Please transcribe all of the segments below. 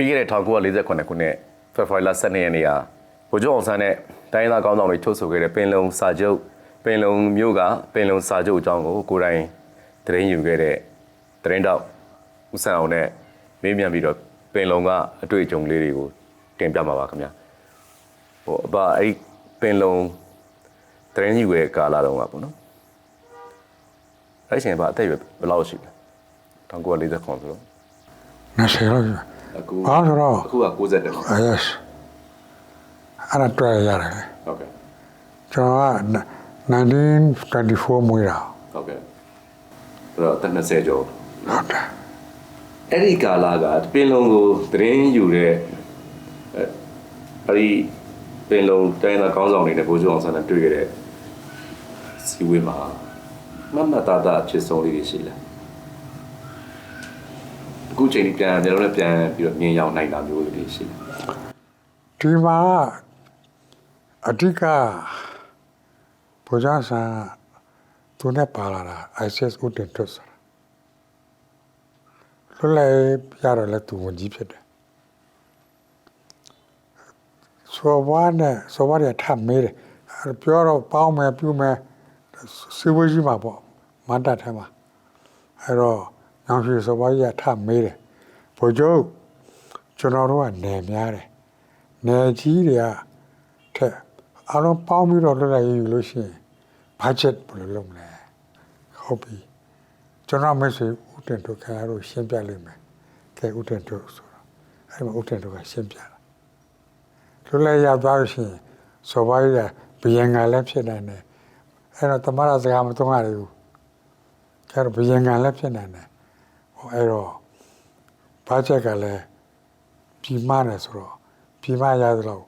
ပြီးခဲ့တဲ့1948ခုနှစ်ဖေဖော်ဝါရီလ12ရက်နေ့ဟာဗိုလ်ချုပ်အောင်ဆန်းနဲ့တိုင်းရင်းသားကောင်းဆောင်တွေချုပ်ဆိုခဲ့တဲ့ပင်လုံစာချုပ်ပင်လုံမြို့ကပင်လုံစာချုပ်အကြောင်းကိုကိုယ်တိုင်သတင်းယူခဲ့တဲ့သတင်းတောက်ဦးဆန်းအောင်နဲ့မေးမြန်းပြီးတော့ပင်လုံကအတွေ့အကြုံလေးတွေကိုတင်ပြမှာပါခင်ဗျာဟိုအဘအဲ့ဒီပင်လုံသတင်းယူရဲ့ကာလတုန်းကပေါ့နော်အဲ့ဒီအချိန်ကအသက်အရွယ်ဘယ်လောက်ရှိလဲ1940ခုဆိုတော့20လောက်ရှိ အခုဘာဆိုတော့အခုက60တက်အဲ yes အဲ့ဒါတွေ့ရတယ်ဟုတ်ကဲ့ကျွန်တော်က1924မွေးတာဟုတ်ကဲ့အဲ့တော့တက်20ကျော်ဟုတ်တယ်အဲ့ဒီကာလကပင်လုံကိုသတင်းယူတဲ့အဲ့အဲ့ဒီပင်လုံတိုင်းသားကောင်းဆောင်တွေနဲ့ဗိုလ်ချုပ်အောင်ဆန်းနဲ့တွေ့ခဲ့တဲ့စီဝေးမှာမမတ်တာတာဖြစ်ဆုံးလေးတွေရှိလား အခုချိန်ကြီးပြန်ကျွန်တော်လည်းပြန်ပြီးတော့မြင်ရောက်နိုင်တာမျိုးလေးတွေရှိလားဒီမှာအဓိကဘုရားဆန်သူနဲ့ပါလာတာ ISIS ဦးတင်ထွတ်ဆိုတာလွတ်လပ်ရတော့လဲသူဝင်ကြီးဖြစ်တယ်ဆိုဘွားနဲ့ဆိုဘွားရထပ်မေးတယ်အဲ့ပြောတော့ပေါင်းမယ်ပြုမယ်စီဝေးကြီးမှာပေါ့မန္တထဲမှာအဲ့တော့ ညောင်ရွှေဆိုဘွားကြီးကထပ်မေးတယ်ဘုချုပ်ကျွန်တော်တို့ကနေများတယ်နယ်ကြီးတွေကထက်အားလုံးပေါင်းပြီးတော့လွတ်လပ်ရေးယူလို့ရှိရင်ဘတ်ဂျက်ဘယ်လိုလုပ်မလဲဟုတ်ပြီကျွန်တော်မိတ်ဆွေဦးတင်တို့ခင်ဗျားတို့ရှင်းပြလိမ့်မယ်ကဲဦးတင်တို့ဆိုတော့အဲ့မှာဦးတင်တို့ကရှင်းပြတာလွတ်လပ်ရသွားလို့ရှိရင်စော်ပါးရဘယင်ကလည်းဖြစ်နိုင်တယ်အဲ့တော့တမရစကားမသုံးရဘူးကျတော့ဘယင်ကလည်းဖြစ်နိုင်တယ်ဟို အဲ့တော့ဘတ်ဂျက်ကလည်းပြည်မတယ်ဆိုတော့ပြည်မရသလောက်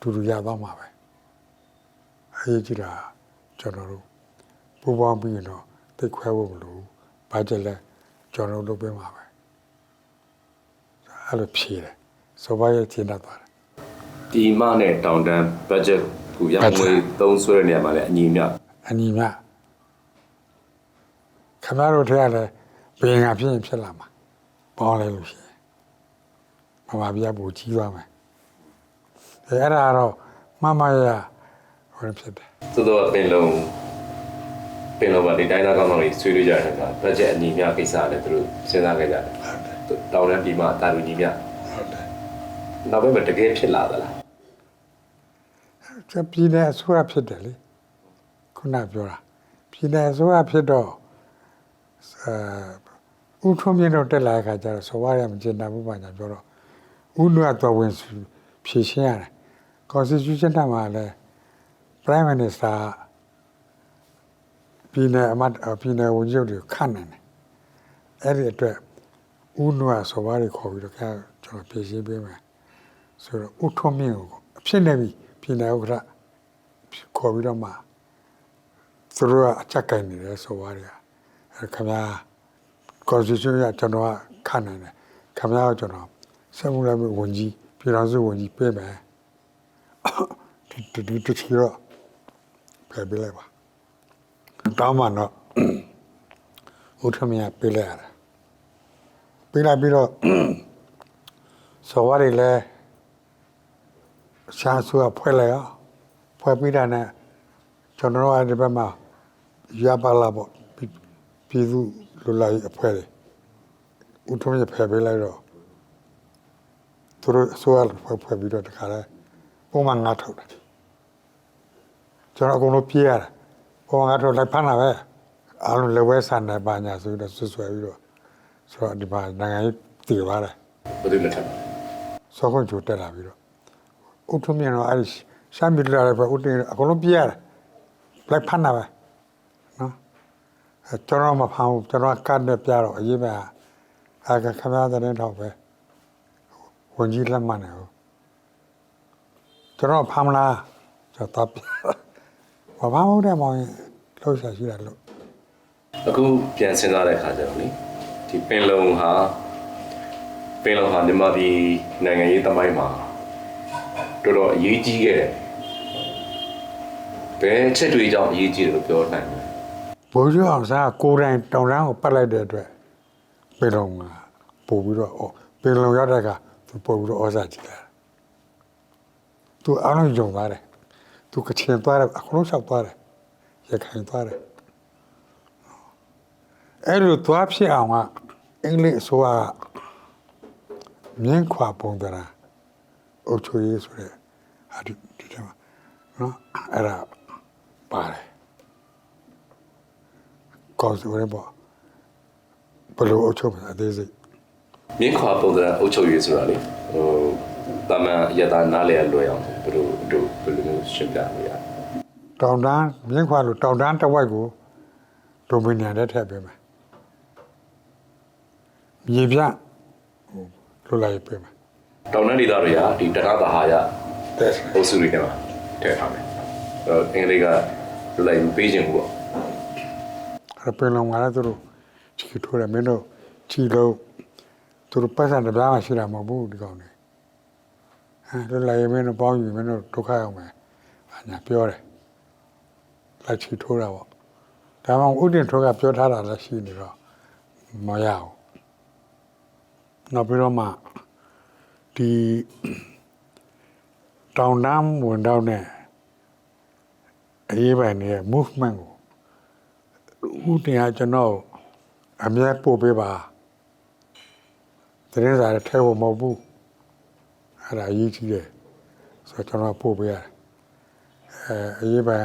တူတူရသွားမှာပဲအရေးကြီးတာကျွန်တော်တို့ပူပေါင်းပြီးရင်တော့တိတ်ခွဲဖို့မလိုဘူးဘာကြလဲကျွန်တော်တို့လုပ်ပေးမှာပဲအဲ့လိုဖြေတယ်စောပါရဲ့ကျင်းတတ်သွားတယ်ဒီမနဲ့တောင်တန်းဘတ်ဂျက်ကိုရငွေသုံးဆွဲတဲ့နေရာမှာလည်းအညီအမျှအညီမြခမရတို့ထဲကလည်း ဘယ်ငါဖြစ်ရင်ဖြစ်လာမှာပေါင်းလဲလို့ရှိရင်မမပြပူကြီးသွားမယ်အဲအဲ့ဒါကတော့မမရဟိုဖြစ်တယ်သို့တော့ပင်လုံပင်လုံကဒီတိုင်းသားကောင်းဆောင်တွေဆွေးနွေးကြတဲ့အခါဘတ်ဂျက်အညီမျှကိစ္စလည်းသူတို့စဉ်းစားခဲ့ကြတယ်ဟုတ်တယ်တောင်တန်းပြည်မှာတာလူညီမျှဟုတ်တယ်နောက်ဘက်မှာတကယ်ဖြစ်လာသလားကျပြည်နယ်အစိုးရဖြစ်တယ်လေခုနပြောတာပြည်နယ်အစိုးရဖြစ်တော့အဲ ဥထုံးမြင့်တော့တက်လာတဲ့ခါကျတော့ဆိုရရမကျင်တာဘူးပါညာပြောတော့ဥနုကတော့ဝင်ဖြည့်ရှင်းရတယ် constitution ထဲမှာလည်း prime minister ပြည်နယ်အမတ်ပြည်နယ်ဝန်ကြီးတွေကိုခန့်နိုင်တယ်အဲ့ဒီအတွက်ဥနုကဆိုရရခေါ်ပြီးတော့ကျွန်တော်ဖြည့်ရှင်းပေးမယ်ဆိုတော့ဥထုံးမြင့်ကိုအဖြစ်နေပြီပြည်နယ်ဥက္ကဋ္ဌခေါ်ပြီးတော့မှသူတို့ကအချက်ကင်နေတယ်ဆိုပါတယ်အဲခင်ဗျာ constitution ကကျွန်တော်ကခန့်နိုင်တယ်ခင်ဗျာကကျွန်တော်စက်မှုလက်မှုဝန်ကြီးပြည်တော်စုဝန်ကြီးပေးမယ်ဒီဒီဒီဒီချီတော့ပြပေးလိုက်ပါတောင်းမှတော့ဥထမရပေးလိုက်ရတယ်ပေးလိုက်ပြီးတော့ဆိုရည်လဲရှားဆူကဖွဲ့လိုက်အောင်ဖွဲ့ပြီးတာနဲ့ကျွန်တော်တို့အဲ့ဒီဘက်မှာရပါလာပေါ့ပြည်ပြည်သူ လူလာရေးအဖွဲ့တွေဥထုံးရဖယ်ပေးလိုက်တော့သူတို့အစိုးရဖွဲ့ဖွဲ့ပြီးတော့တခါလဲပုံမှန်ငါထုတ်တယ်ကျွန်တော်အကုန်လုံးပြေးရတယ်ပုံမှန်ငါထုတ်လိုက်ဖမ်းတာပဲအားလုံးလက်ဝဲဆန်တယ်ပါညာဆိုတော့ဆွဆွဲပြီးတော့ဆိုတော့ဒီမှာနိုင်ငံရေးတည်သွားတယ်ဘယ်သူလက်ထက်စောခွင့်ချိုတက်လာပြီးတော့ဥထုံးမြင်တော့အဲ့ဒီရှမ်းပြည်လာတဲ့ဘက်ဥတင်အကုန်လုံးပြရတယ်လိုက်ဖမ်းတာပဲနော်အဲ ကျွန်တော်မဖမ်းဘူးကျွန်တော်ကတ်နဲ့ပြတော့အရေးပဲအဲကခမရတဲ့တော့ပဲဝန်ကြီးလက်မှတ်နေဟုတ်ကျွန်တော်ဖမ်းမလားကျွန်တော်တပ်ပြဘာမှမဟုတ်တယ်မောင်လှုပ်ရှားရှိတာလို့အခုပြန်စဉ်းစားတဲ့အခါကျတော့လေဒီပင်လုံဟာပင်လုံဟာမြန်မာပြည်နိုင်ငံရေးသမိုင်းမှာတော်တော်အရေးကြီးခဲ့တယ်ဘယ်ချက်တွေကြောင့်အရေးကြီးတယ်လို့ပြောနိုင်လဲ ဘိုးကျော်အောင်စားကိုယ်တိုင်တောင်တန်းကိုပတ်လိုက်တဲ့အတွက်ပေလုံကပို့ပြီးတော့ဩပေလုံရောက်တဲ့အခါသူသူပို့ပြီးတော့ဩဇာကြီးလာတယ်သူအားလုံးယုံသွားတယ်သူကချင်သွားတယ်အကုန်လုံးလျှောက်သွားတယ်ရခိုင်သွားတယ်အဲ့လိုသွားဖြစ်အောင်ကအင်္ဂလိပ်အစိုးရကမြင်းခွာပုံတရာအုတ်ချိုရေးဆိုတဲ့ဟာဒီဒီထဲမှာနော်အဲ့ဒါပါတယ် ကောင်းစိုးရပေါ့ဘယ်လိုအုတ်ချိုမလဲအသေးစိတ်မြင်းခွာပုံစံအုပ်ချုပ်ရေးဆိုတာလေဟိုတာမန်ရတာနားလေလွယ်အောင်ဘယ်လိုတို့ဘယ်လိုမျိုးရှင်းပြလို့ရတောင်တန်းမြင်းခွာလို့တောင်တန်းတစ်ဝိုက်ကိုဒိုမီနီယန်နဲ့ထည့်ပေးမယ်မြေပြဟိုလွတ်လိုက်ပေးမယ်တောင်တန်းဒေသတွေကဒီတရသဟာရတဲ့အုပ်စုတွေထဲမှာထည့်ထားမယ်အဲ့တော့အင်္ဂလိပ်ကလွတ်လိုက်ပေးခြင်းဘူးပေါ့ အဲ့ပင်လုံးကလည်းသူတို့ချီထိုးတယ်မင်းတို့ချီလို့သူတို့ပတ်စံတစ်ပြားမှရှိတာမဟုတ်ဘူးဒီကောင်တွေဟမ်လွတ်လိုက်မင်းတို့ပေါင်းယူမင်းတို့ဒုက္ခရောက်မယ်အညာပြောတယ်လက်ချီထိုးတာပေါ့ဒါမှမဟုတ်ဥတင်ထိုးကပြောထားတာလည်းရှိနေတော့မရဘူးနောက်ပြီးတော့မှဒီတောင်တန်းဝင်တော့နဲ့အရေးပိုင်နေတဲ့ movement ကို ဦးတင်ကကျွန်တော်အမြဲပို့ပေးပါတရင်စားထဲဖို့မဟုတ်ဘူးအဲ့ဒါအရေးကြီးတယ်ဆိုတော့ကျွန်တော်ပို့ပေးရတယ်အဲအရေးပိုင်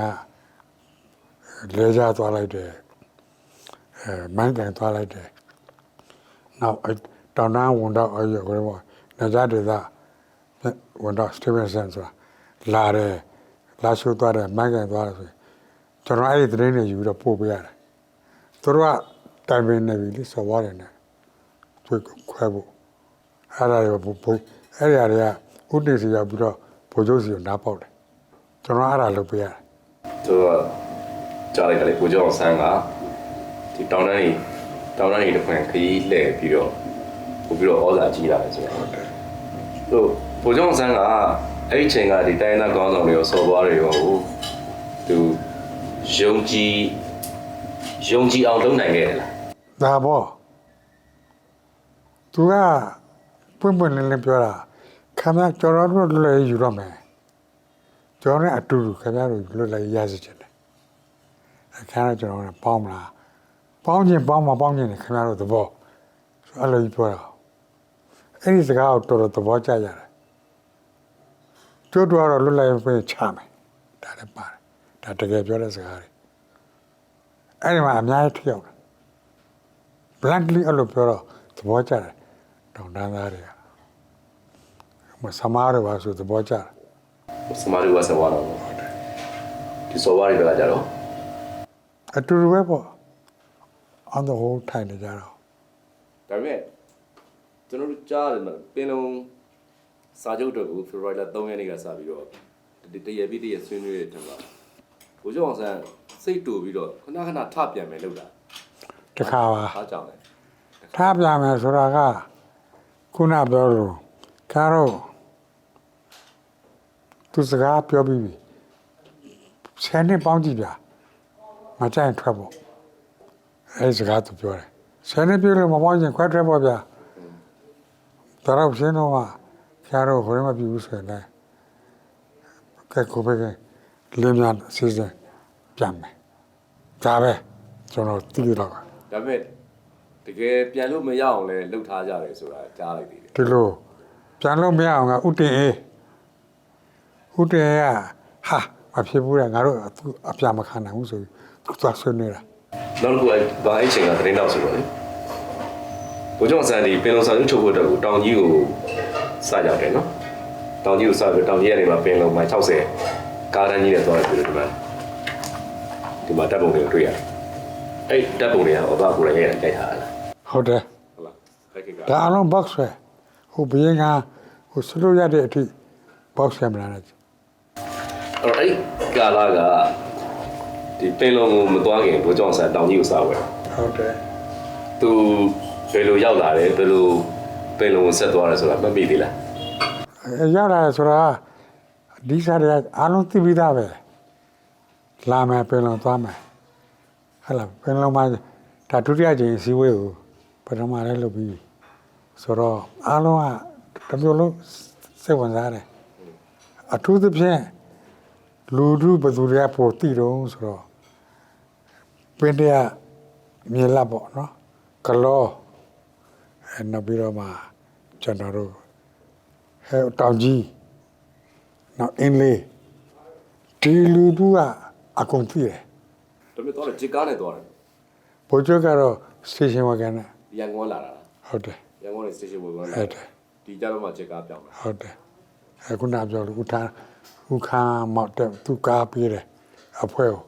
ကလဲကြသွားလိုက်တယ်အဲမိုင်းကန်သွားလိုက်တယ်နောက်အဲ့တောင်တန်းဝန်တော့အဲ့ရဘယ်လိုလဲကြတဲ့သားဝန်တော့စတီဗင်ဆန်ဆိုတာလာတယ်လာရှိုးသွားတယ်မိုင်းကန်သွားတယ်ဆိုရင်ကျွန်တော်အဲ့ဒီသတင်းတွေယူပြီးတော့ပို့ပေးရတယ် သူတို့ကတိုင်ပင်နေပြီလေစော်ပါတယ်နဲ့တွေ့ခွဲဖို့အဲ့ဒါရောဘုဘအဲ့ဒီအရာတွေကဥတည်စီရောက်ပြီးတော့ဘိုလ်ချုပ်စီကိုနားပေါက်တယ်ကျွန်တော်အဲ့ဒါလုပ်ပေးရတယ်သူကကြားလိုက်တယ်လေကိုကျော်အောင်ဆန်းကဒီတောင်တန်းကြီးတောင်တန်းကြီးတစ်ခွင်ခရီးလှည့်ပြီးတော့ပို့ပြီးတော့ဩဇာကြီးလာတယ်ဆိုတော့ဟုတ်တယ်သူကိုကျော်အောင်ဆန်းကအဲ့ဒီချိန်ကဒီတိုင်းသားကောင်းဆောင်တွေကိုစော်သွားတွေကိုသူယုံကြည် ယုံကြည်အောင်လုပ်နိုင်ခဲ့တယ်လားဒါပေါ့သူကပွင့်ပွင့်လင်းလင်းပြောတာခင်ဗျာကျွန်တော်တို့လွတ်လပ်ရေးယူတော့မယ်ကျွန်တော်နဲ့အတူတူခင်ဗျားတို့လွတ်လပ်ရေးရစီချင်တယ်အခါတော့ကျွန်တော်နဲ့ပေါင်းမလားပေါင်းခြင်းပေါင်းမပေါင်းခြင်းနဲ့ခင်ဗျားတို့သဘောဆိုအဲ့လိုကြီးပြောတာအဲ့ဒီစကားကိုတော်တော်သဘောကျကြတယ်ကျွတ်တော့လွတ်လပ်ရေးပဲချမယ်ဒါလည်းပါတယ်ဒါတကယ်ပြောတဲ့စကားတွေ အဲ့ဒီမှာအများကြီးထရောက်တယ် bluntly အဲ့လိုပြောတော့သဘောကျတယ်တောင်တန်းသားတွေကမဆမားတွေပါဆိုသဘောကျတယ်စမာရီဝါဆဝါတော့ဒီစော်ဝါရီပဲကြတော့အတူတူပဲပေါ့ on the whole ထိုင်နေကြတော့ဒါပေမဲ့ကျွန်တော်တို့ကြားတယ်မလားပင်လုံးစာချုပ်တော့ကိုဖေဖော်ဝါရီလ3ရက်နေ့ကစပြီးတော့ဒီတရပြီးတရဆွေးနွေးတဲ့ထက်မှာ ကိုကျော်အောင်ဆန်းစိတ်တူပြီးတော့ခဏခဏထပြန်မယ်လို့လားတခါပါအားကြောင့်လဲထားပြမယ်ဆိုတာကခုနပြောလို့ကားတော့သူစကားပြောပြီးပြီဆယ်နှစ်ပေါင်းကြည့်ပြမကြိုက်ရင်ထွက်ဖို့အဲဒီစကားသူပြောတယ်ဆယ်နှစ်ပြည့်လို့မပေါင်းရင်ခွဲထွက်ဖို့ဗျာတော်တော့ရှင်းတော့မှကားတော့ဘယ်မှမပြဘူးဆိုရင်လည်းကဲကိုပဲကလင်းမြန်အစီအစဉ် ပြန်မယ်ဒါပဲကျွန်တော်သိရတော့ပါဒါပေမဲ့တကယ်ပြန်လို့မရအောင်လဲလှုပ်ထားကြတယ်ဆိုတာကြားလိုက်သေးတယ်ဒီလိုပြန်လို့မရအောင်ကဥတင်အေးဥတင်အေးကဟာမဖြစ်ဘူးလေငါတို့သူအပြမခံနိုင်ဘူးဆိုပြီးသူသွားဆွေးနေတာနောက်တစ်ခုအဲဘာအချိန်ကသတင်းတော့ဆိုတော့လေကိုကျော်အောင်ဆန်းဒီပင်လုံးစာချုပ်ချုပ်ဖို့အတွက်ကိုတောင်ကြီးကိုစကြတယ်နော်တောင်ကြီးကိုစပြီးတောင်ကြီးကနေမှပင်လုံးမှာ60ကားတန်းကြီးနဲ့သွားတယ်ပြီးတော့ဒီမှာ ဒီမှာတပ်ပုံတွေကိုတွေ့ရတယ်အဲ့တပ်ပုံတွေကဟောပါကိုလည်းရိုက်ထားတာလားဟုတ်တယ်ဟုတ်လားခိုက်ကဒါအလုံး box ပဲဟိုဘင်းကဟိုဆလို့ရတဲ့အထိ box ရမလားနဲ့အဲ့တော့အဲ့ကာလာကဒီပင်လုံးကိုမသွားခင်ကိုကျော်အောင်ဆန်းတောင်ကြီးကိုစဝယ်ဟုတ်တယ်သူဘယ်လိုရောက်လာတယ်ဘယ်လိုပင်လုံးကိုဆက်သွားတယ်ဆိုတာမသိသေးလားအဲရောက်လာတယ်ဆိုတာဒီစားတွေအားလုံးသိပြီးသားပဲ လာမယ်ပင်လုံးသွားမယ်ဟဲ့လားပင်လုံးမှာဒါဒုတိယကြိမ်အစည်းအဝေးကိုပထမလည်းလုပ်ပြီးဆိုတော့အားလုံးကတစ်မျိုးလုံးစိတ်ဝင်စားတယ်အထူးသဖြင့်လူလူဘယ်သူတွေကပိုတည်တော့ဆိုတော့ပင်တရမြေလပ်ပေါ့နော်ကလောအဲနောက်ပြီးတော့မှကျွန်တော်တို့ဟဲတောင်ကြီးနောက်အင်းလေးဒီလူတို့က အကုန်သိတယ်ဒါပေမဲ့တော့လည်းဂျစ်ကားနဲ့သွားတယ်ဘိုးချုပ်ကတော့ station wagon နဲ့ရန်ကုန်လာတာဟုတ်တယ်ရန်ကုန်နဲ့ station ဝင်သွားဟုတ်တယ်ဒီကြတော့မှဂျစ်ကားပြောင်းတာဟုတ်တယ်အခုနပြောလို့ဦးထားဦးခမ်းမောက်တဲ့သူကားပေးတယ်အဖွဲကို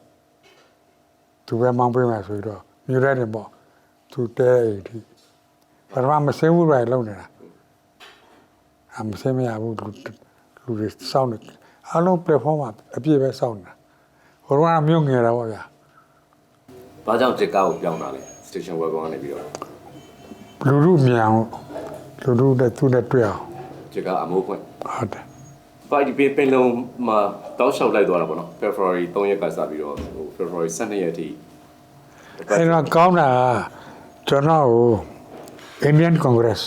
သူပဲမောင်းပေးမှဆိုတော့မြူရဲတယ်ပေါ့သူတဲအိမ်ထိပထမမစင်းဘူးပဲလုံနေတာအမစင်းမရဘူးလူလူတွေစောင်းနေအလုံး platform မှာအပြည့်ပဲစောင်းနေတာ ဟိုတော့ကမြို့ငယ်တာပေါ့ဗျာဘာကြောင့်ဂျစ်ကားကိုပြောင်းတာလဲ station wagon ကနေပြီးတော့လူလူမြန်အောင်လူလူနဲ့သူနဲ့တွေ့အောင်ဂျစ်ကားအမိုးခွင့်ဟုတ်တယ်ပါဒီပင်လုံးမှာတောက်လျှောက်လိုက်သွားတာပေါ့နော် February 3ရက်ကစပြီးတော့ဟို February 12ရက်အထိအဲ့တော့ကောင်းတာကကျွန်တော်ကို Indian Congress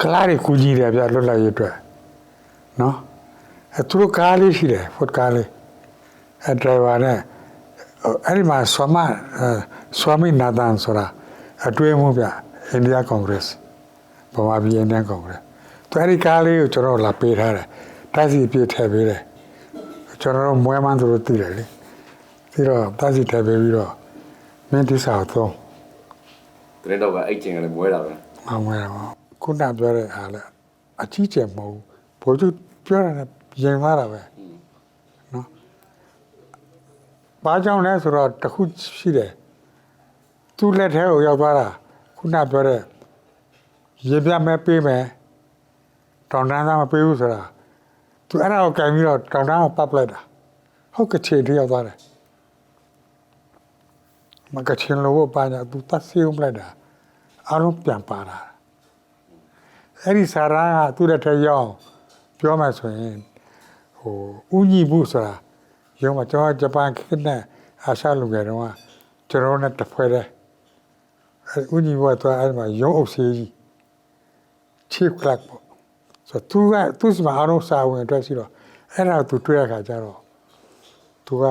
ကလာရီကူကြီးတယ်ဗျလွတ်လပ်ရေးအတွက်နော်အဲသူတို့ကားလေးရှိတယ်ဖွတ်ကားလေးအဲ ဒရိုင်ဘာနဲ့အဲ့ဒီမှာဆွမ်းမဆွမ်းမနာဒန်ဆိုတာအတွင်းမှုဗျ India Congress ဗမာပြည် Indian Congress သူအဲ့ဒီကားလေးကိုကျွန်တော်လာပေးထားတယ်တိုက်စီပြည့်ထည့်ပေးတယ်ကျွန်တော်တို့မွဲမှန်းသူတို့သိတယ်လေပြီးတော့တိုက်စီထည့်ပေးပြီးတော့မင်းတိစာကိုသုံးတရင်တော့ကအဲ့ချင်းကလည်းမွဲတာပဲမမွဲတော့ခုနပြောတဲ့အားလဲအကြီးကျယ်မဟုတ်ဘူးဘိုးကျပြောတာနဲ့ရင်သွားတာပဲနော် ဘာကြောင့်လဲဆိုတော့တစ်ခုရှိတယ်သူ့လက်ထဲကိုရောက်သွားတာခုနပြောတဲ့ရေပြမဲ့ပေးမယ်တောင်တန်းသားမပေးဘူးဆိုတာသူအဲ့ဒါကိုကြိုင်ပြီးတော့တောင်တန်းကိုပတ်ပလိုက်တာဟုတ်ကချေတရောက်သွားတယ်မကချင်လို့ဘာညာသူတတ်စီအောင်လိုက်တာအားလုံးပြန်ပါလာတာအဲ့ဒီစာရာကသူ့လက်ထဲရောက်အောင်ပြောမှဆိုရင်ဟိုဥညီဘူးဆိုတာ ရုံးမှာကျွန်တော်ဂျပန်ခေတ်နဲ့အာရှလူငယ်တုန်းကကျွန်တော်နဲ့တစ်ဖွဲ့တည်းအဲ့ဥညီဘူးကတော့အဲ့ဒီမှာရုံးအုပ်စေးကြီး chief clerk ပေါ့ဆိုတော့သူကသူ့စီမှာအားလုံးစာဝင်အတွက်ရှိတော့အဲ့ဒါကိုသူတွေ့ရခါကျတော့သူက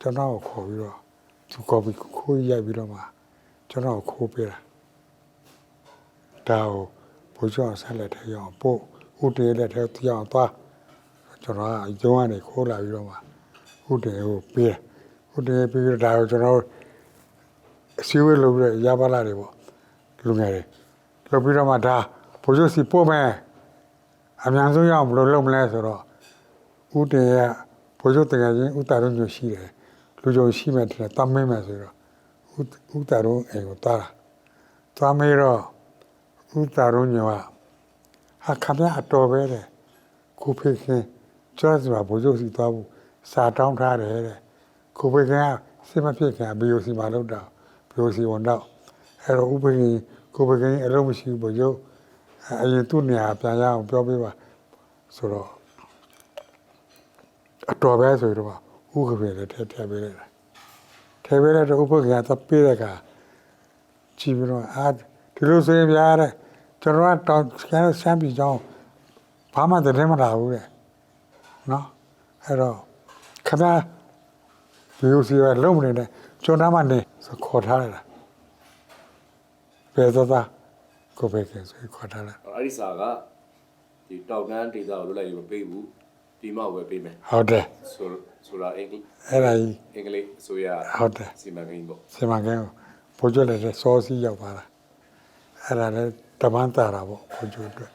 ကျွန်တော်ကိုခေါ်ပြီးတော့သူကော်ပီခိုးရိုက်ပြီးတော့မှကျွန်တော်ကိုခိုးပေးတာဒါကိုဘုရားဆက်လက်ထဲရောက်ပို့ဥတေလက်ထဲတရားသွားကျွန်တော်ကရုံးကနေခိုးလာပြီးတော့မှ ဥတေကိုပေးတယ်ဥတေပြီးတော့ဒါကိုကျွန်တော်အစည်းအဝေးလုပ်ပြီးရပါလာတယ်ပေါ့လူငယ်တွေလုပ်ပြီးတော့မှဒါဘုရားစီပို့မယ်အများဆုံးရအောင်ဘယ်လိုလုပ်မလဲဆိုတော့ဥတေကဘုရားတကယ်ချင်းဥတာရုံညရှိတယ်လူကြုံရှိမယ်တဲ့တမ်းမင်းမယ်ဆိုတော့ဥဥတာရုံအိမ်ကိုတားတာသွားမေးတော့ဥတာရုံညကဟာခမရအတော်ပဲတဲ့ကိုဖေခင်ကျော်စမှာဘုရားစီသွားဖို့ စာတောင်းထားတယ်တဲ့ကိုဖေခင်ကစိမဖြစ်ခင်ဘီယိုစီမှာလောက်တာဘီယိုစီဝန်တော့အဲ့တော့ဥပခင်ကိုဖေခင်အလုံးမရှိဘူးဘုရားအရင်သူ့နေရာပြန်ရအောင်ပြောပေးပါဆိုတော့အတော်ပဲဆိုတော့ဥက္ကဖေလည်းထည့်ထည့်ပေးလိုက်တာထည့်ပေးလိုက်တော့ဥပခင်ကသပေးတဲ့ကကြည့်ပြီးတော့အာဒီလိုဆိုရင်ပြားတဲ့ကျွန်တော်ကတောင်ကျန်ဆမ်းပြီးကြောင်းဘာမှတည်းမလာဘူးတဲ့နော်အဲ့တော့ ခဏဒီလိုစီရလုံးမနေနဲ့ကျွန်တော်မှနေဆိုခေါ်ထားလိုက်တာပဲသောသားကိုပဲကဲဆိုခေါ်ထားလိုက်အဲ့ဒီစာကဒီတောက်တန်းဒေတာကိုလွတ်လိုက်ရင်မပေးဘူးဒီမှဝယ်ပေးမယ်ဟုတ်တယ်ဆိုဆိုတာအင်္ဂလိပ်အဲ့ဒါကြီးအင်္ဂလိပ်ဆိုရဟုတ်တယ်စီမံကိန်းပေါ့စီမံကိန်းကိုဘိုးကျွတ်လည်းစောစီးရောက်သွားတာအဲ့ဒါလည်းတမန်တာတာပေါ့ဘိုးကျွတ်အတွက်